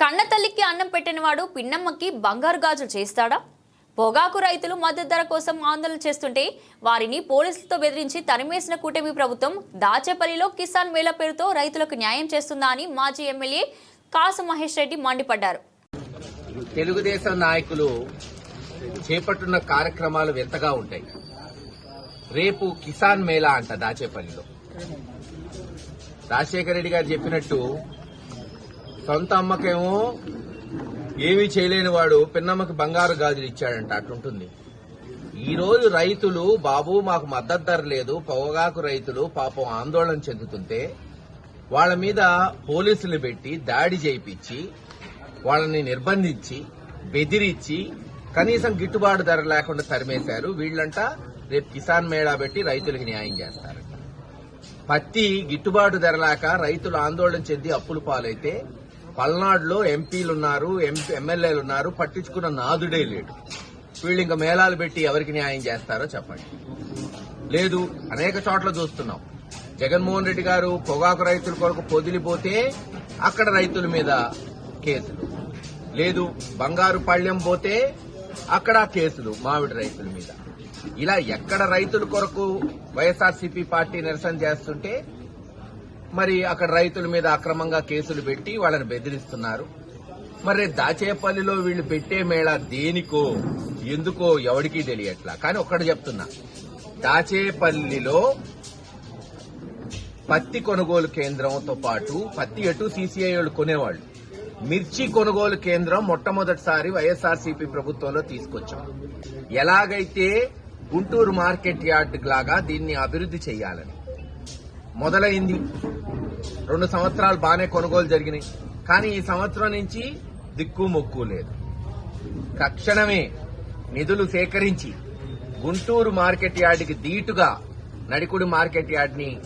కన్నతల్లికి అన్నం పెట్టినవాడు పిన్నమ్మకి బంగారు గాజులు చేస్తాడా? పొగాకు రైతులు మద్దతు ధర కోసం ఆందోళన చేస్తుంటే వారిని పోలీసులతో బెదిరించి తరిమేసిన కూటమి ప్రభుత్వం దాచేపల్లిలో కిసాన్ మేళ పేరుతో రైతులకు న్యాయం చేస్తుందా అని మాజీ ఎమ్మెల్యే కాసు మహేష్ రెడ్డి మండిపడ్డారు. తెలుగుదేశం నాయకులు చేపట్టున్న కార్యక్రమాలు వింతగా ఉంటాయి. రేపు కిసాన్ మేళా అంట దాచేపల్లిలో. రాజశేఖర రెడ్డి గారు చెప్పినట్టు సొంత అమ్మకేమో ఏమీ చేయలేని వాడు పిన్నమ్మకి బంగారు గాజులు ఇచ్చాడంట అట్లుంటుంది. ఈ రోజు రైతులు బాబు మాకు మద్దతు ధర లేదు పొగాకు రైతులు పాపం ఆందోళన చెందుతుంటే వాళ్ళ మీద పోలీసులు పెట్టి దాడి చేయించి వాళ్ళని నిర్బంధించి బెదిరించి కనీసం గిట్టుబాటు ధర లేకుండా తరిమేశారు. వీళ్ళంట రేపు కిసాన్ మేళా పెట్టి రైతులకు న్యాయం చేస్తారంట. పత్తి గిట్టుబాటు ధర లేక రైతులు ఆందోళన చెంది అప్పులు పాలైతే పల్నాడులో ఎంపీలు ఉన్నారు ఎమ్మెల్యేలు ఉన్నారు పట్టించుకున్న నాదుడే లేడు. వీళ్ళు ఇంకా మేళాలు పెట్టి ఎవరికి న్యాయం చేస్తారో చెప్పండి. లేదు అనేక చోట్ల చూస్తున్నాం. జగన్మోహన్ రెడ్డి గారు పొగాకు రైతుల కొరకు పొదిలిపోతే అక్కడ రైతుల మీద కేసులు. లేదు బంగారు పళ్ళెం పోతే అక్కడ కేసులు మామిడి రైతుల మీద. ఇలా ఎక్కడ రైతుల కొరకు వైఎస్ఆర్సీపీ పార్టీ నిరసన చేస్తుంటే మరి అక్కడ రైతుల మీద అక్రమంగా కేసులు పెట్టి వాళ్ళని బెదిరిస్తున్నారు. మరి దాచేపల్లిలో వీళ్ళు పెట్టే మేళా దేనికో ఎందుకో ఎవడికి తెలియట్లా? కానీ ఒక్కటి చెప్తున్నా. దాచేపల్లిలో పత్తి కొనుగోలు కేంద్రంతో పాటు పత్తి ఎటు సీసీఐ వాళ్ళు కొనేవాళ్ళు. మిర్చి కొనుగోలు కేంద్రం మొట్టమొదటిసారి వైఎస్ఆర్సీపీ ప్రభుత్వంలో తీసుకొచ్చాం. ఎలాగైతే గుంటూరు మార్కెట్ యార్డ్ లాగా దీన్ని అభివృద్ధి చేయాలని మొదలైంది. రెండు సంవత్సరాలు బాగానే కొనుగోలు జరిగినాయి. కానీ ఈ సంవత్సరం నుంచి దిక్కు మొక్కు లేదు. తక్షణమే నిధులు సేకరించి గుంటూరు మార్కెట్ యార్డ్కి దీటుగా నడికుడి మార్కెట్ యార్డ్ని